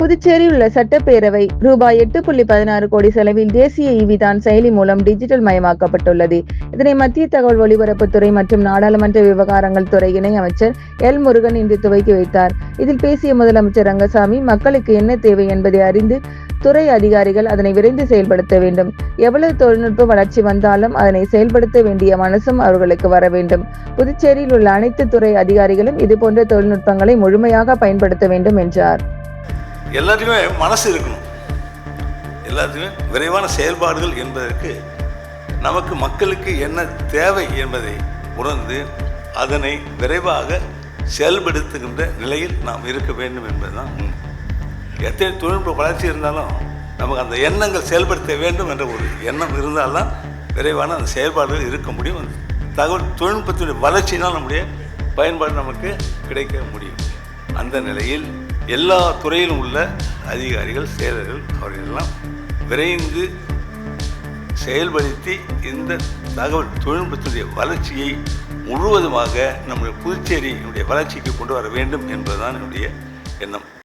புதுச்சேரியில் உள்ள சட்டப்பேரவை ரூபாய் எட்டு புள்ளி பதினாறு கோடி செலவில் தேசிய இவிதான் செயலி மூலம் டிஜிட்டல் மயமாக்கப்பட்டுள்ளது. இதனை மத்திய தகவல் ஒலிபரப்புத்துறை மற்றும் நாடாளுமன்ற விவகாரங்கள் துறை இணை அமைச்சர் எல் முருகன் இன்று துவக்கி வைத்தார். இதில் பேசிய முதலமைச்சர் ரங்கசாமி மக்களுக்கு என்ன தேவை என்பதை அறிந்து துறை அதிகாரிகள் அதனை விரைந்து செயல்படுத்த வேண்டும். எவ்வளவு தொழில்நுட்ப வளர்ச்சி வந்தாலும் அதனை செயல்படுத்த வேண்டிய மனசும் அவர்களுக்கு வர வேண்டும். புதுச்சேரியில் உள்ள அனைத்து துறை அதிகாரிகளும் இதுபோன்ற தொழில்நுட்பங்களை முழுமையாக பயன்படுத்த வேண்டும் என்றார். எல்லாத்தையுமே மனசு இருக்கணும். எல்லாத்தையுமே விரைவான செயல்பாடுகள் என்பதற்கு நமக்கு மக்களுக்கு என்ன தேவை என்பதை உணர்ந்து அதனை விரைவாக செயல்படுத்துகின்ற நிலையில் நாம் இருக்க வேண்டும் என்பதுதான் எத்தனை தொழில்நுட்ப வளர்ச்சி இருந்தாலும் நமக்கு அந்த எண்ணங்கள் செயல்படுத்த வேண்டும் என்ற ஒரு எண்ணம் இருந்தால்தான் விரைவான அந்த செயல்பாடுகள் இருக்க முடியும். அந்த தகவல் தொழில்நுட்பத்தினுடைய வளர்ச்சினால் நம்முடைய பயன்பாடு நமக்கு கிடைக்க முடியும். அந்த நிலையில் எல்லா துறையிலும் உள்ள அதிகாரிகள் செயலர்கள் அவர்களெல்லாம் விரைந்து செயல்படுத்தி இந்த தகவல் தொழில்நுட்பத்துடைய வளர்ச்சியை முழுவதுமாக நம்முடைய புதுச்சேரியினுடைய வளர்ச்சிக்கு கொண்டு வர வேண்டும் என்பதுதான் என்னுடைய எண்ணம்.